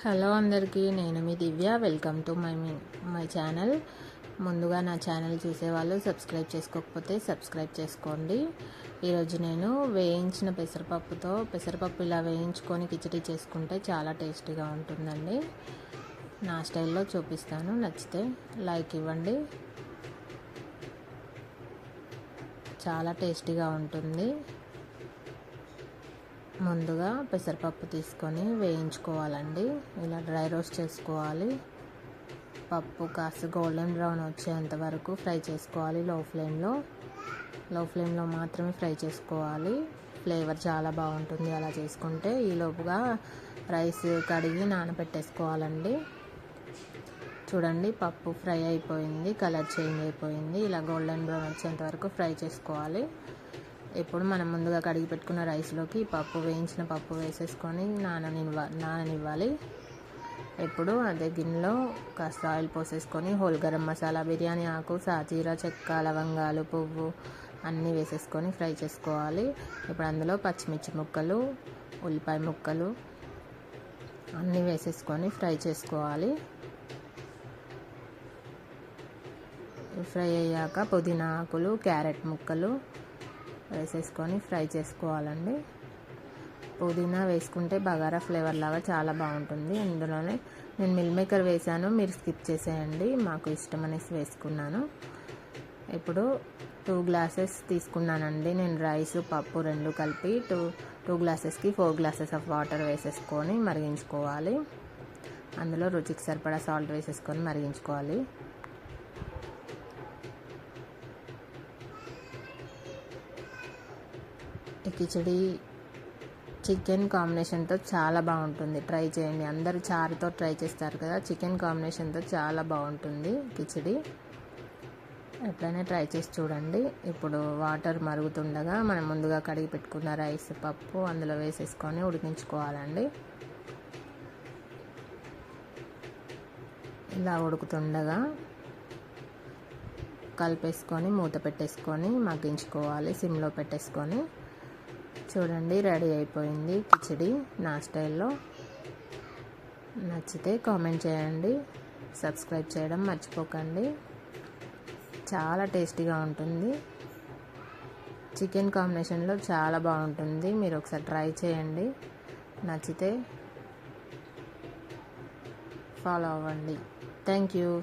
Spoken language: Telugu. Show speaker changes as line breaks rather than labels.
హలో అందరికీ నేను మీ దివ్య. వెల్కమ్ టు మై మీ మై ఛానల్ ముందుగా నా ఛానల్ చూసేవాళ్ళు సబ్స్క్రైబ్ చేసుకోకపోతే సబ్స్క్రైబ్ చేసుకోండి. ఈరోజు నేను వేయించిన పెసరపప్పుతో పెసరపప్పు ఇలా వేయించుకొని కిచడీ చేసుకుంటే చాలా టేస్టీగా ఉంటుందండి. నా స్టైల్లో చూపిస్తాను నచ్చితే లైక్ ఇవ్వండి. చాలా టేస్టీగా ఉంటుంది. ముందుగా పెసరపప్పు తీసుకొని వేయించుకోవాలండి. ఇలా డ్రై రోస్ట్ చేసుకోవాలి. పప్పు కాస్త గోల్డెన్ బ్రౌన్ వచ్చేంత వరకు ఫ్రై చేసుకోవాలి లో ఫ్లేమ్లో. లో ఫ్లేమ్లో మాత్రమే ఫ్రై చేసుకోవాలి. ఫ్లేవర్ చాలా బాగుంటుంది అలా చేసుకుంటే. ఈలోపుగా రైస్ కడిగి నానబెట్టేసుకోవాలండి. చూడండి పప్పు ఫ్రై అయిపోయింది కలర్ చేంజ్ అయిపోయింది. ఇలా గోల్డెన్ బ్రౌన్ వచ్చేంత వరకు ఫ్రై చేసుకోవాలి. ఇప్పుడు మనం ముందుగా కడిగి పెట్టుకున్న రైస్లోకి పప్పు వేయించిన పప్పు వేసేసుకొని నాననివ్వ నాననివ్వాలి. ఇప్పుడు అదే గిన్నెలో కాస్త ఆయిల్ పోసేసుకొని హోల్ గరం మసాలా బిర్యానీ ఆకు సాజీరా చెక్క లవంగాలు పువ్వు అన్నీ వేసేసుకొని ఫ్రై చేసుకోవాలి. ఇప్పుడు అందులో పచ్చిమిర్చి ముక్కలు ఉల్లిపాయ ముక్కలు అన్నీ వేసేసుకొని ఫ్రై చేసుకోవాలి. ఫ్రై అయ్యాక పుదీనా ఆకులు క్యారెట్ ముక్కలు వేసేసుకొని ఫ్రై చేసుకోవాలండి. పుదీనా వేసుకుంటే బగారా ఫ్లేవర్ లాగా చాలా బాగుంటుంది. ఇందులోనే నేను మిల్ మేకర్ వేసాను మీరు స్కిప్ చేసేయండి. మాకు ఇష్టం అనేసి వేసుకున్నాను. ఇప్పుడు టూ గ్లాసెస్ తీసుకున్నానండి. నేను రైస్ పప్పు రెండు కలిపి టూ టూ గ్లాసెస్కి ఫోర్ గ్లాసెస్ ఆఫ్ వాటర్ వేసేసుకొని మరిగించుకోవాలి. అందులో రుచికి సరిపడా సాల్ట్ వేసేసుకొని మరిగించుకోవాలి. ఈ కిచడి చికెన్ కాంబినేషన్తో చాలా బాగుంటుంది. ట్రై చేయండి. అందరూ చారుతో ట్రై చేస్తారు కదా. చికెన్ కాంబినేషన్తో చాలా బాగుంటుంది కిచడి. ఎట్లనే ట్రై చేసి చూడండి. ఇప్పుడు వాటర్ మరుగుతుండగా మనం ముందుగా కడిగి పెట్టుకున్న రైస్ పప్పు అందులో వేసేసుకొని ఉడికించుకోవాలండి. ఇలా ఉడుకుతుండగా కలిపేసుకొని మూత పెట్టేసుకొని మగ్గించుకోవాలి. సిమ్లో పెట్టేసుకొని చూడండి రెడీ అయిపోయింది కిచిడి నా స్టైల్లో. నచ్చితే కామెంట్ చేయండి సబ్స్క్రైబ్ చేయడం మర్చిపోకండి. చాలా టేస్టీగా ఉంటుంది. చికెన్ కాంబినేషన్లో చాలా బాగుంటుంది. మీరు ఒకసారి ట్రై చేయండి. నచ్చితే ఫాలో అవ్వండి. Thank you.